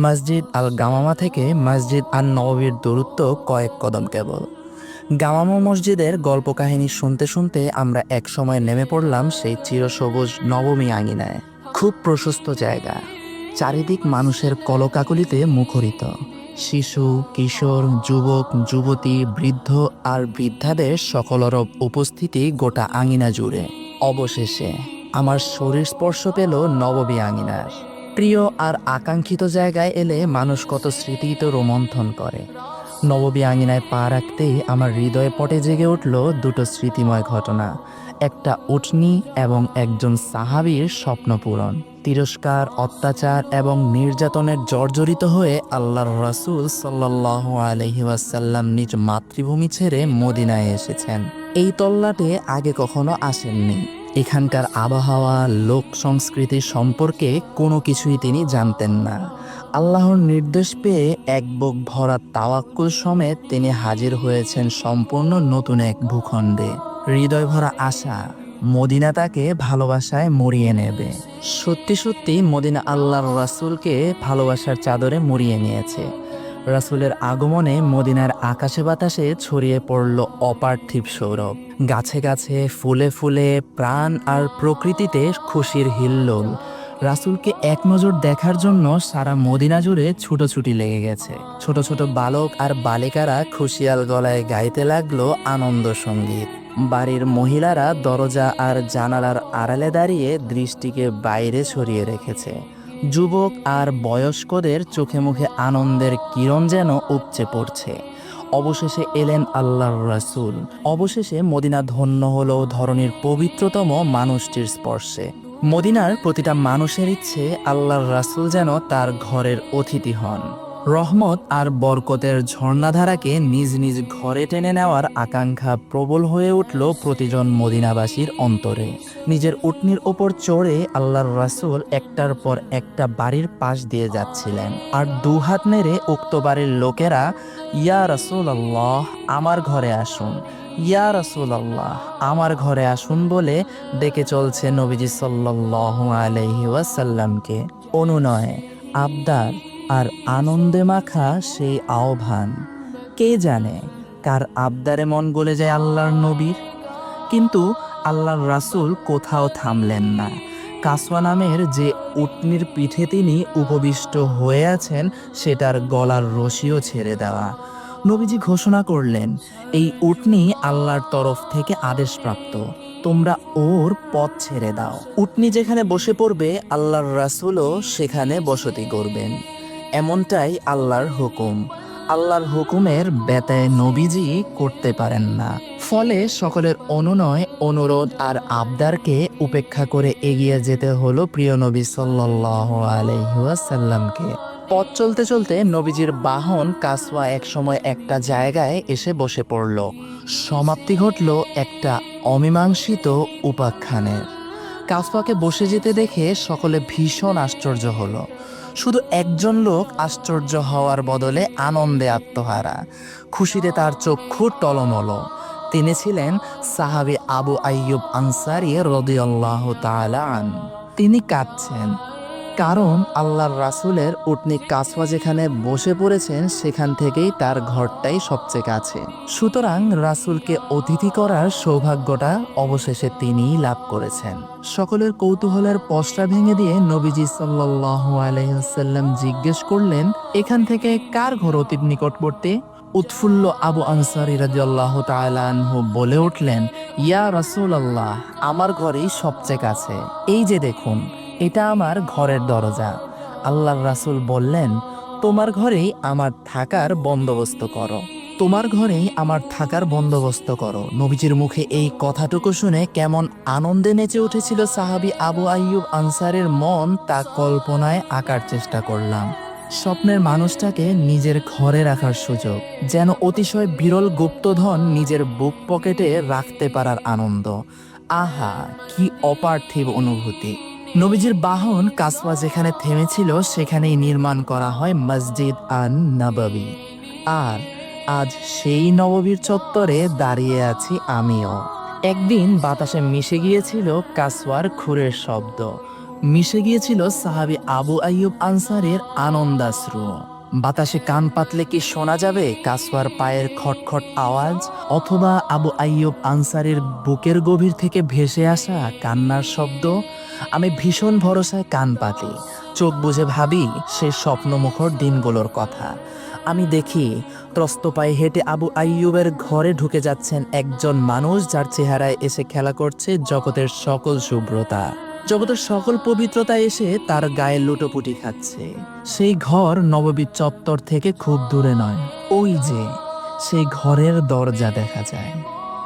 মসজিদ আল গামামা থেকে মসজিদ আন নববীর দূরত্ব কয়েক কদম কেবল। গামামা মসজিদের গল্প কাহিনী শুনতে শুনতে আমরা এক সময় নেমে পড়লাম সেই চিরসবুজ নবমী আঙিনায়। খুব প্রশস্ত জায়গা। চারিদিক মানুষের কলকাকলিতে মুখরিত। শিশু, কিশোর, যুবক, যুবতী, বৃদ্ধ আর বৃদ্ধাদের সকলের উপস্থিতি গোটা আঙিনা জুড়ে। অবশেষে আমার শরীর স্পর্শ পেল নববী আঙিনার। প্রিয় আর আকাঙ্ক্ষিত জায়গায় এলে মানুষ কত স্মৃতি তো রোমন্থন করে। নববী আঙিনায় পা রাখতেই আমার হৃদয়ে পটে জেগে উঠল দুটো স্মৃতিময় ঘটনা, একটা উটনি এবং একজন সাহাবীর স্বপ্ন পূরণ। তিরস্কার, অত্যাচার এবং নির্যাতনের জর্জরিত হয়ে আল্লাহর রাসূল সাল্লাহ আলহি ওয়াসাল্লাম নিজ মাতৃভূমি ছেড়ে মদিনায় এসেছেন। এই তল্লাটে আগে কখনো আসেননি। এখানকার আবহাওয়া, লোক সংস্কৃতি সম্পর্কে কোনো কিছুই তিনি জানতেন না। আল্লাহর নির্দেশ পেয়ে এক বুক ভরা তাওয়াক্কুল সমেত তিনি হাজির হয়েছেন সম্পূর্ণ নতুন এক ভূখণ্ডে। হৃদয় ভরা আশা মদিনা তাকে ভালোবাসায় মরিয়ে নেবে। সত্যি সত্যি মদিনা আল্লাহর রাসূলকে ভালোবাসার চাদরে মরিয়ে নিয়েছে। রাসূলের আগমনে মদিনার আকাশে বাতাসে ছড়িয়ে পড়ল অপার্থিব সৌরভ। গাছে গাছে ফুলে ফুলে প্রাণ আর প্রকৃতিতে খুশির হিল্লোল। রাসূলকে এক নজর দেখার জন্য সারা মদিনা জুড়ে ছুটোছুটি লেগে গেছে। ছোট ছোট বালক আর বালিকারা খুশিয়াল গলায় গাইতে লাগল আনন্দ সংগীত। বাড়ির মহিলারা দরজা আর জানালার আড়ালে দাঁড়িয়ে দৃষ্টিকে বাইরে সরিয়ে রেখেছে। যুবক আর বয়স্কদের চোখে মুখে আনন্দের কিরণ যেন উপচে পড়ছে। অবশেষে এলেন আল্লাহর রাসুল। অবশেষে মদিনা ধন্য হল ধরনের পবিত্রতম মানুষটির স্পর্শে। মদিনার প্রতিটা মানুষের ইচ্ছে আল্লাহর রাসুল যেন তার ঘরের অতিথি হন। রহমত আর বরকতের ঝর্ণাধারাকে নিজ নিজ ঘরে টেনে নেওয়ার আকাঙ্ক্ষা প্রবল হয়ে উঠল প্রতিজন মদিনাবাসীর অন্তরে। নিজের উটনির ওপর চড়ে আল্লাহর রাসূল একটার পর একটা বাড়ির পাশ দিয়ে যাচ্ছিলেন। আর দুহাত নেড়ে উক্ত বাড়ির লোকেরা, ইয়া রাসূল আল্লাহ আমার ঘরে আসুন। ইয়া রাসূল আল্লাহ আমার ঘরে আসুন বলে ডেকে চলছে নবীজি সাল্লাল্লাহু আলাইহি ওয়াসাল্লামকে। অনুনয়, আবদার আর আনন্দে মাখা সেই আহ্বান। কে জানে কার আবদারে মন গলে যায় আল্লাহর নবীর? কিন্তু আল্লাহর রাসূল কোথাও থামলেন না। কাসওয়া নামের যে উটনির পিঠে তিনি উপবিষ্ট হয়ে আছেন, সেটার গলার রশিও ছেড়ে দেওয়া। নবীজি ঘোষণা করলেন, এই উটনি আল্লাহর তরফ থেকে আদেশপ্রাপ্ত। তোমরা ওর পথ ছেড়ে দাও। উটনি যেখানে বসে পড়বে, আল্লাহর রাসূলও সেখানে বসতি করবেন এমনটাই আল্লাহর হুকুম। আল্লাহর হুকুমের ব্যতায় নবীজি করতে পারেন না। ফলে সকলের অনুনয়, অনুরোধ আর আবদারকে উপেক্ষা করে এগিয়ে যেতে হলো প্রিয় নবী সাল্লাল্লাহু আলাইহি ওয়াসাল্লামকে। পথ চলতে চলতে নবীজির বাহন কাসওয়া একসময় একটা জায়গায় এসে বসে পড়ল। সমাপ্তি ঘটল একটা অমীমাংসিত উপাখ্যানের। কাসওয়াকে বসে যেতে দেখে সকলে ভীষণ আশ্চর্য হলো। শুধু একজন লোক আশ্চর্য হওয়ার বদলে আনন্দে আত্মহারা। খুশিতে তার চক্ষু টলমল। তিনি ছিলেন সাহাবি আবু আইয়ুব আনসারি রদিয়াল্লাহ তালান তিনি কাঁদছেন। কারণ আল্লাহর রাসূলের উটনি কাসওয়া যেখানে বসে পড়েছেন, সেখান থেকেই তার ঘরটাই সবচেয়ে কাছে। সুতরাং রাসূলকে অতিথি করার সৌভাগ্যটা অবশেষে তিনিই লাভ করেছেন। সকলের কৌতূহলের পশরা ভেঙে দিয়ে নবীজি সাল্লাল্লাহু আলাইহি ওয়াসাল্লাম জিজ্ঞেস করলেন, এখান থেকে কার ঘর অতীত নিকটবর্তী? উৎফুল্ল আবু আনসারি রাদিয়াল্লাহু তাআলা আনহু বলে উঠলেন, ইয়া রাসূলুল্লাহ, আমার ঘরেই সবচেয়ে কাছে। এই যে দেখুন এটা আমার ঘরের দরজা। আল্লাহর রাসুল বললেন, তোমার ঘরেই আমার থাকার বন্দোবস্ত করো। তোমার ঘরেই আমার থাকার বন্দোবস্ত করো। নবীজির মুখে এই কথাটুকু শুনে কেমন আনন্দে নেচে উঠেছিল সাহাবী আবু আইয়ুব আনসারের মন তা কল্পনায় আঁকার চেষ্টা করলাম। স্বপ্নের মানুষটাকে নিজের ঘরে রাখার সুযোগ, যেন অতিশয় বিরল গুপ্তধন নিজের বুক পকেটে রাখতে পারার আনন্দ। আহা, কি অপার্থিব অনুভূতি। নবীজির বাহন কাসওয়া যেখানে থেমেছিল, সেখানেই নির্মাণ করা হয় মসজিদ আন নববী আর আজ সেই নববীর চত্বরে দাঁড়িয়ে আছি আমিও। একদিন বাতাসে মিশে গিয়েছিল কাসওয়ার খুরের শব্দ। মিশে গিয়েছিল সাহাবি আবু আইয়ুব আনসারের আনন্দাশ্রু। বাতাসে কান পাতলে কি শোনা যাবে? কাসওয়ার পায়ের খটখট আওয়াজ? অথবা আবু আইয়ুব আনসারের বুকের গভীর থেকে ভেসে আসা কান্নার শব্দ? আমি ভীষণ ভরসায় কান পাতি। চোখ বুঝে ভাবি, সে স্বপ্নমুখর দিনগুলোর কথা। আমি দেখি, ত্রস্ত পায়ে হেঁটে আবু আইয়ুবের ঘরে ঢুকে যাচ্ছেন একজন মানুষ যার চেহারায় এসে খেলা করছে জগতের সকল শুভ্রতা। জগতের সকল পবিত্রতা এসে তার গায়ে লুটোপুটি খাচ্ছে। সেই ঘর নববীর চত্বর থেকে খুব দূরে নয়। ওই যে, সেই ঘরের দরজা দেখা যায়।